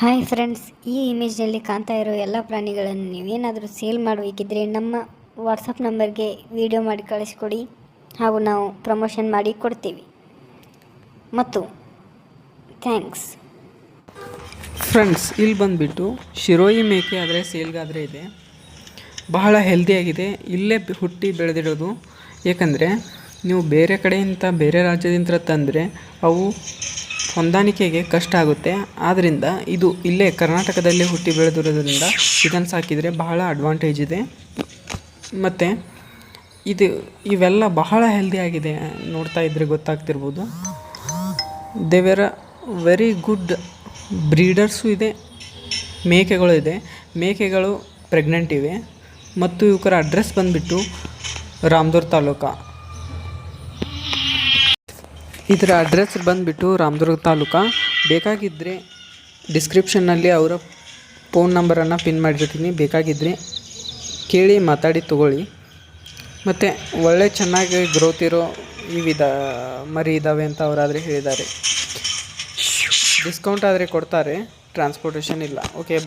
Hi friends ಈ ಇಮೇಜ್ನಲ್ಲಿ ಕಾಣ್ತಾ ಇರೋ ಎಲ್ಲ ಪ್ರಾಣಿಗಳನ್ನು ನೀವೇನಾದರೂ ಸೇಲ್ ಮಾಡಬೇಕಿದ್ರೆ ನಮ್ಮ ವಾಟ್ಸಪ್ ನಂಬರ್ಗೆ ವಿಡಿಯೋ ಮಾಡಿ ಕಳಿಸ್ಕೊಡಿ. ಹಾಗೂ ನಾವು ಪ್ರಮೋಷನ್ ಮಾಡಿ ಕೊಡ್ತೀವಿ. ಮತ್ತು ಥ್ಯಾಂಕ್ಸ್ ಫ್ರೆಂಡ್ಸ್ ಇಲ್ಲಿ ಬಂದುಬಿಟ್ಟು ಶಿರೋಯಿ ಮೇಕೆ ಆದರೆ ಸೇಲ್ಗಾದರೆ ಇದೆ. ಬಹಳ ಹೆಲ್ದಿಯಾಗಿದೆ ಇಲ್ಲೇ ಹುಟ್ಟಿ ಬೆಳೆದಿರೋದು. ಏಕೆಂದರೆ, ನೀವು ಬೇರೆ ಕಡೆಯಿಂದ, ಬೇರೆ ರಾಜ್ಯದಿಂದ ತಂದರೆ ಅವು ಹೊಂದಾಣಿಕೆಗೆ ಕಷ್ಟ ಆಗುತ್ತೆ. ಆದ್ದರಿಂದ ಇದು ಇಲ್ಲೇ ಕರ್ನಾಟಕದಲ್ಲೇ ಹುಟ್ಟಿ ಬೆಳೆದಿರೋದ್ರಿಂದ ಇದನ್ನು ಸಾಕಿದರೆ ಬಹಳ ಅಡ್ವಾಂಟೇಜ್ ಇದೆ. ಮತ್ತು ಇದು ಇವೆಲ್ಲ ಬಹಳ ಹೆಲ್ದಿಯಾಗಿದೆ ನೋಡ್ತಾ ಇದ್ರೆ ಗೊತ್ತಾಗ್ತಿರ್ಬೋದು. ದೇವೆರ ವೆರಿ ಗುಡ್ ಬ್ರೀಡರ್ಸು ಇದೆ. ಮೇಕೆಗಳು ಇದೆ. ಮೇಕೆಗಳು ಪ್ರೆಗ್ನೆಂಟ್ ಇವೆ. ಮತ್ತು ಇವರ ಅಡ್ರೆಸ್ ಬಂದುಬಿಟ್ಟು ರಾಮದೂರ್ ತಾಲೂಕು. ಇದರ ಅಡ್ರೆಸ್ ಬಂದುಬಿಟ್ಟು ರಾಮದುರ್ಗ ತಾಲೂಕು. ಬೇಕಾಗಿದ್ದರೆ ಡಿಸ್ಕ್ರಿಪ್ಷನ್ನಲ್ಲಿ ಅವರ ಫೋನ್ ನಂಬರನ್ನು ಪಿನ್ ಮಾಡಿರ್ತೀನಿ. ಬೇಕಾಗಿದ್ದರೆ ಕೇಳಿ ಮಾತಾಡಿ ತೊಗೊಳ್ಳಿ. ಮತ್ತು ಒಳ್ಳೆ ಚೆನ್ನಾಗಿ ಗ್ರೋತ್ ಇರೋ ಇವಿದ ಮರಿ ಇದ್ದಾವೆ ಅಂತ ಅವರಾದರೆ ಹೇಳಿದ್ದಾರೆ. ಡಿಸ್ಕೌಂಟ್ ಆದರೆ ಕೊಡ್ತಾರೆ. ಟ್ರಾನ್ಸ್ಪೋರ್ಟೇಷನ್ ಇಲ್ಲ. ಓಕೆ